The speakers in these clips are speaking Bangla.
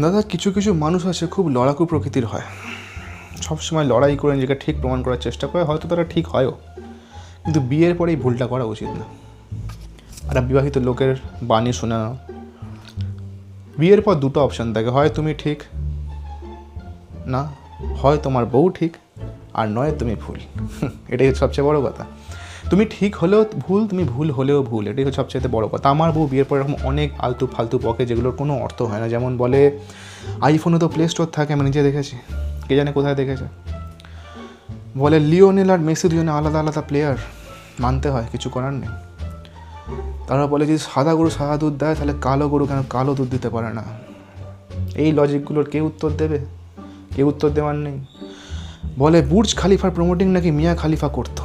দাদা কিছু কিছু মানুষ আছে, খুব লড়াকু প্রকৃতির হয়। সবসময় লড়াই করে নিজেকে ঠিক প্রমাণ করার চেষ্টা করে, হয়তো তারা ঠিক হয়ও। কিন্তু বিয়ের পরেই ভুলটা করা উচিত না। একটা বিবাহিত লোকের বাণী শোনা। বিয়ের পর দুটো অপশান থাকে, হয় তুমি ঠিক, না, হয় তোমার বউ ঠিক, আর নয় তুমি ভুল। এটাই সবচেয়ে বড় কথা। তুমি ঠিক হলেও ভুল, তুমি ভুল হলেও ভুল। এটাই হচ্ছে সবচেয়ে বড় কথা। আমার বউ বিয়ের পর এরকম অনেক আলতু ফালতু বকে যেগুলোর কোনো অর্থ হয় না। যেমন বলে আইফোনে তো প্লে স্টোর থাকে, আমি নিজে দেখেছি। কে জানে কোথায় দেখেছে? বলে, লিওনেল আর মেসি দুজনে আলাদা আলাদা প্লেয়ার মানতে হয়, কিছু করার নেই। তারা বলে, যদি সাদা গরু সাদা দুধ দেয়, তাহলে কালো গরু কেন কালো দুধ দিতে পারে না? এই লজিকগুলোর কে উত্তর দেবে? কে উত্তর দেওয়ার নেই? বলে, বুর্জ খালিফার প্রমোটিং নাকি মিয়া খালিফা করতো?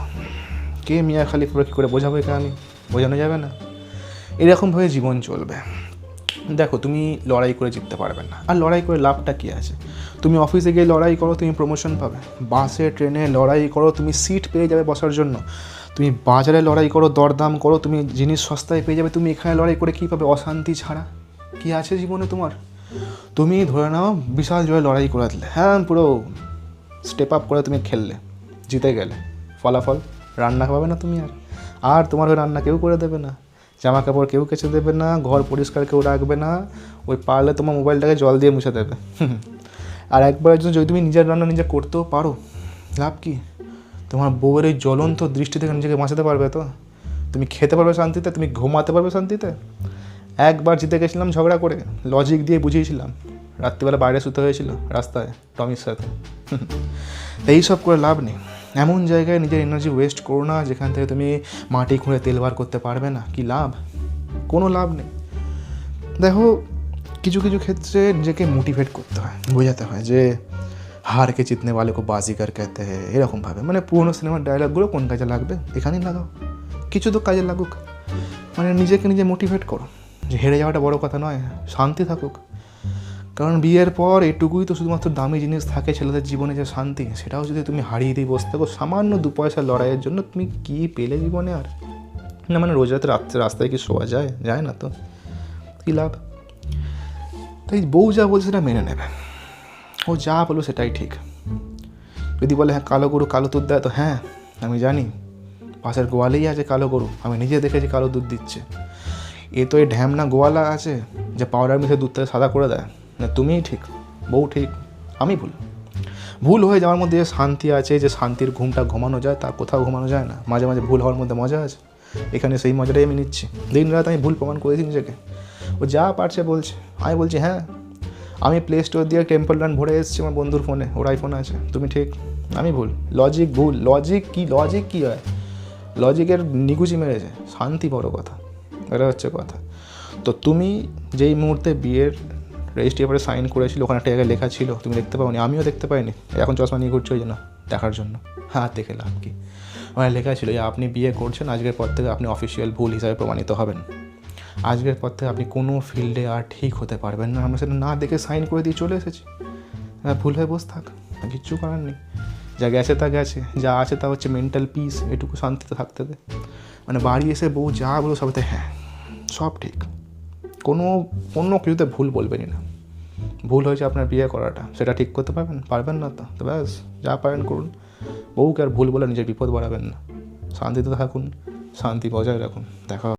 কে মিয়া খালিফা কী করে বোঝাবো একে আমি? বোঝানো যাবে না। এরকমভাবে জীবন চলবে। দেখো, তুমি লড়াই করে জিততে পারবে না। আর লড়াই করে লাভটা কী আছে? তুমি অফিসে গিয়ে লড়াই করো, তুমি প্রমোশন পাবে। বাসে, ট্রেনে লড়াই করো, তুমি সিট পেয়ে যাবে বসার জন্য। তুমি বাজারে লড়াই করো, দরদাম করো, তুমি জিনিস সস্তায় পেয়ে যাবে, তুমি এখানে লড়াই করে কী পাবে? অশান্তি ছাড়া। কী আছে জীবনে তোমার? তুমি ধরে নাও, বিশাল জয় লড়াই করে দিলে হ্যাঁ পুরো স্টেপ আপ করে তুমি খেললে। জিতে গেলে। ফলাফল? রান্না খাওয়াবে না তুমি আর। আর তোমার হয়ে রান্না কেউ করে দেবে না। জামা কাপড় কেউ কেচে দেবে না, ঘর পরিষ্কার কেউ রাখবে না, ওই পারলে তোমার মোবাইলটাকে জল দিয়ে মুছে দেবে। আর একবারের জন্য যদি তুমি নিজের রান্না নিজে করতেও পারো, লাভ কি? তোমার বউয়ের এই জ্বলন্ত দৃষ্টি থেকে নিজেকে বাঁচাতে পারবে তো? তুমি খেতে পারবে শান্তিতে, তুমি ঘুমাতে পারবে শান্তিতে? একবার জিতে গেছিলাম ঝগড়া করে লজিক দিয়ে বুঝিয়েছিলাম। রাত্রিবেলা বাইরে শুতে হয়েছিল, রাস্তায় টমির সাথে। এইসব করে লাভ নেই। এমন জায়গায় নিজের এনার্জি ওয়েস্ট করো না, যেখান থেকে তুমি মাটি খুঁড়ে তেল বার করতে পারবে না। কি লাভ? কোনো লাভ নেই। দেখো, কিছু কিছু ক্ষেত্রে নিজেকে মোটিভেট করতে হয়, বোঝাতে হয় যে, হারকে জিতনে বালে কো বাজিগার কেতে এরকমভাবে মানে পুরনো সিনেমার ডায়লগগুলো কোন কাজে লাগবে? এখানেই লাগাও। কিছু তো কাজে লাগুক। মানে নিজেকে নিজে মোটিভেট করো। যে হেরে যাওয়াটা বড় কথা নয়, শান্তি থাকুক। কারণ বিয়ের পর এটুকুই তো শুধুমাত্র দামি জিনিস থাকে ছেলেদের জীবনে যে শান্তি, সেটাও যদি তুমি হারিয়ে দিয়ে বসে থাকো, সামান্য দু পয়সা লড়াইয়ের জন্য তুমি কী পেলে জীবনে আর? না মানে রোজ রাতে রাত্রে রাস্তায় কি শোয়া যায়? যায় না তো। কী লাভ? তাই বউ যা বলছে সেটা মেনে নেবে। ও যা বলবে সেটাই ঠিক। যদি বলে হ্যাঁ কালো গরু কালো দুধ দেয়, তো হ্যাঁ আমি জানি। পাশের গোয়ালেই আছে কালো গরু। আমি নিজে দেখেছি কালো দুধ দিচ্ছে। এ তো এই ঢ্যামনা গোয়ালা আছে, যে পাউডার মিশে দুধটাকে সাদা করে দেয়। না, তুমিই ঠিক, বউ ঠিক, আমি ভুল। ভুল হয়ে যাওয়ার মধ্যে যে শান্তি আছে, যে শান্তির ঘুমটা ঘুমানো যায়, তা কোথাও ঘুমানো যায় না। মাঝে মাঝে ভুল হওয়ার মধ্যে মজা আছে। এখানে সেই মজাটাই আমি নিচ্ছি। দিন রাত আমি ভুল প্রমাণ করেছি নিজেকে। ও যা পারছে বলছে। আমি বলছি হ্যাঁ আমি প্লে স্টোর দিয়ে টেম্পল রান ভরে এসেছি আমার বন্ধুর ফোনে। ওর আইফোন আছে। তুমি ঠিক, আমি ভুল। লজিক ভুল। লজিক কি? লজিক কী হয়? লজিকের নিকুচি মেরেছে। শান্তি বড় কথা। এটা হচ্ছে কথা। তো তুমি যেই মুহূর্তে বিয়ের রেজিস্ট্রি পেপারে সাইন করেছিল, ওখানে একটা জায়গায় লেখা ছিল, তুমি দেখতে পাওনি, আমিও দেখতে পাইনি। এখন চশমা নিয়ে ঘুরছি ওই জন্য, দেখার জন্য। হ্যাঁ দেখে লাভ কি? ওখানে লেখা ছিল যে, আপনি বিয়ে করছেন, আজকের পর থেকে আপনি অফিসিয়াল ভুল হিসাবে প্রমাণিত হবেন। আজকের পর থেকে আপনি কোনো ফিল্ডে আর ঠিক হতে পারবেন না। আমরা সেটা না দেখে সাইন করে দিয়ে চলে এসেছি। হ্যাঁ ভুল হয়ে বসে থাক কিচ্ছু করার নেই। যা গেছে তা গেছে, যা আছে তা হচ্ছে মেন্টাল পিস এটুকু শান্তিতে থাকতে দে। মানে বাড়ি এসে বউ যা বলো সবতে হ্যাঁ সব ঠিক। কোনো অন্য কিছুতে ভুল বলবেনই না। ভুল হয়েছে আপনার বিয়ে করাটা, সেটা ঠিক করতে পারবেন? পারবেন না তো? তো ব্যাস, যা পারেন করুন। বউকে আর ভুল বলে নিজের বিপদ বাড়াবেন না। শান্তিতে থাকুন, শান্তি বজায় রাখুন। দেখা।